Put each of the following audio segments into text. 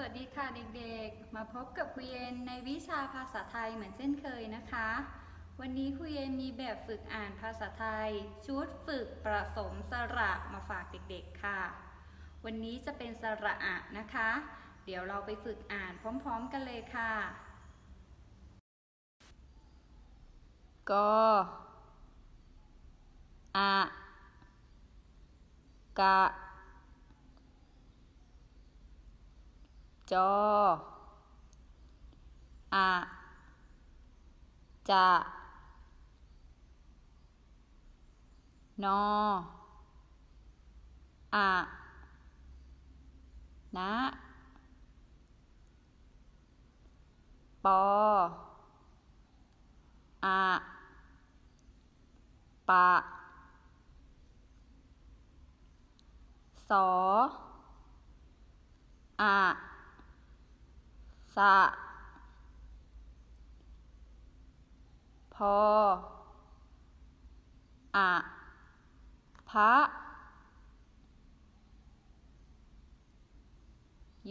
วัสดีค่ะเด็กๆ มาพบกับครูเย็นในวิชาภาษาไทยเหมือนเช่นเคยนะคะ วันนี้ครูเย็นมีแบบฝึกอ่านภาษาไทย ชุดฝึกประสมสระมาฝากเด็กๆค่ะ วันนี้จะเป็นสระอะนะคะ เดี๋ยวเราไปฝึกอ่านพร้อมๆกันเลยค่ะกอะกะ จออะจะนออะนะปออะปะสออะ สะพออะพระ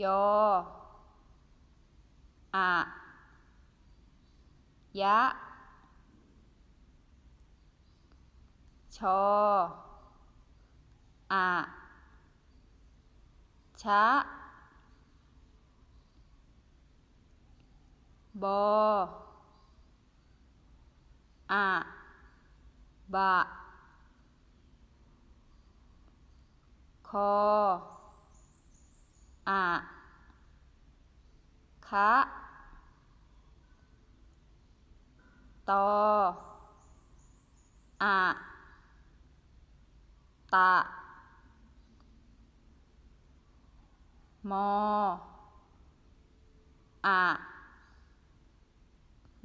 ยออะยะ ชออะชะ บอะบะคออะคะตออะตะ มออะ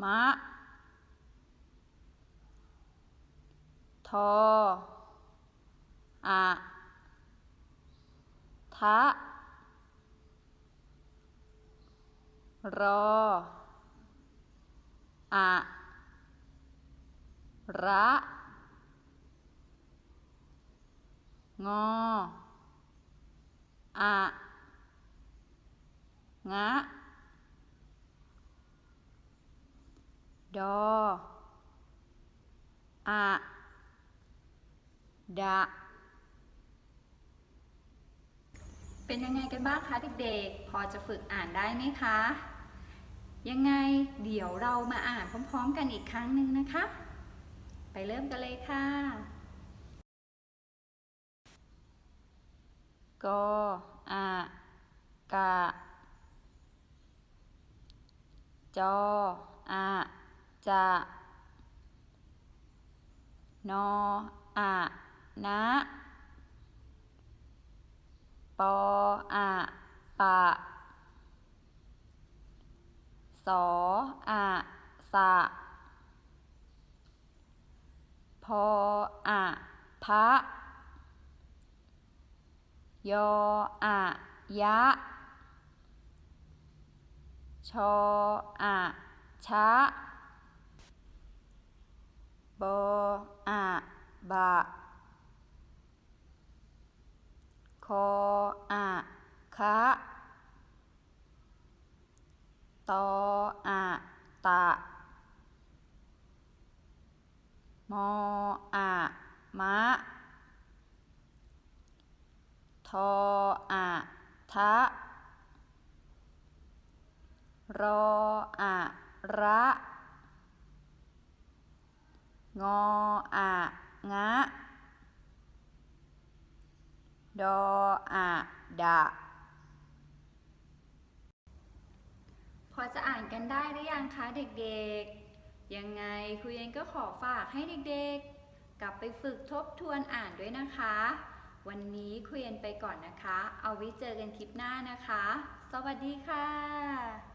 มะ ทอ อะ ทะ รอ อะ ระ งอ อะ งะ ดออะดะเป็นยังไงกันบ้างคะเด็กๆ พอจะฝึกอ่านได้ไหมคะ ยังไงเดี๋ยวเรามาอ่านพร้อมๆกันอีกครั้งหนึ่งนะคะ ไปเริ่มกันเลยค่ะกอะกะจออะ จะ นออะนะปออะปะ สออะสะพออะพะยออะยะ ชออะชะ บออะบะ คออะคะตออะตะ มออะมะ ทออะทะ รออะระ งออะ งะ ดออะ ดะ พอจะอ่านกันได้หรือยังคะเด็กๆ ยังไงครูเย็นก็ขอฝากให้เด็กๆ กลับไปฝึกทบทวนอ่านด้วยนะคะ วันนี้ครูเย็นไปก่อนนะคะ เอาไว้เจอกันคลิปหน้านะคะ สวัสดีค่ะ